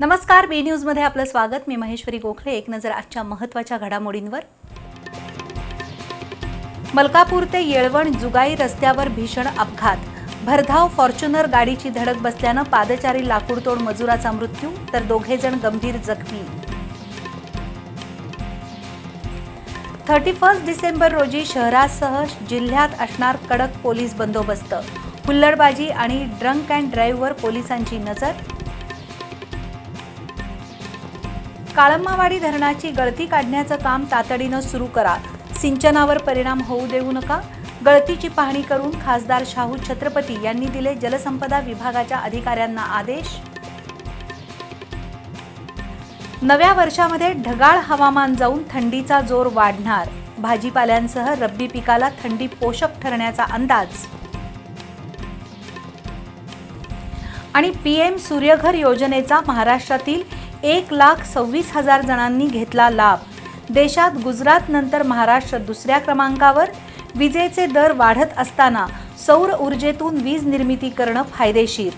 नमस्कार बी न्यूजमध्ये आपलं स्वागत. मी महेश्वरी गोखले. एक नजर आजच्या महत्त्वाच्या घडामोडींवर. मलकापूर ते येळवण जुगाई रस्त्यावर भीषण अपघात. भरधाव फॉर्च्युनर गाडीची धडक बसल्यानं पादचारी लाकूडतोड मजुराचा मृत्यू तर दोघे जण गंभीर जखमी. थर्टी फर्स्ट डिसेंबर रोजी शहरासह जिल्ह्यात असणार कडक पोलीस बंदोबस्त. हुल्लडबाजी आणि ड्रंक अँड ड्राईव्हवर पोलिसांची नजर. काळम्मावाडी धरणाची गळती काढण्याचं काम तातडीनं सुरू करा. सिंचनावर परिणाम होऊ देऊ नका. गळतीची पाहणी करून खासदार शाहू छत्रपती यांनी दिले जलसंपदा विभागाच्या अधिकाऱ्यांना आदेश. नव्या वर्षामध्ये ढगाळ हवामान जाऊन थंडीचा जोर वाढणार. भाजीपाल्यांसह रब्बी पिकाला थंडी पोषक ठरण्याचा अंदाज. आणि पीएम सूर्यघर योजनेचा महाराष्ट्रातील एक लाख सव्वीस हजार जणांनी घेतला लाभ. देशात गुजरात नंतर महाराष्ट्र दुसऱ्या क्रमांकावर. विजेचे दर वाढत असताना सौर ऊर्जेतून वीज निर्मिती करणं फायदेशीर.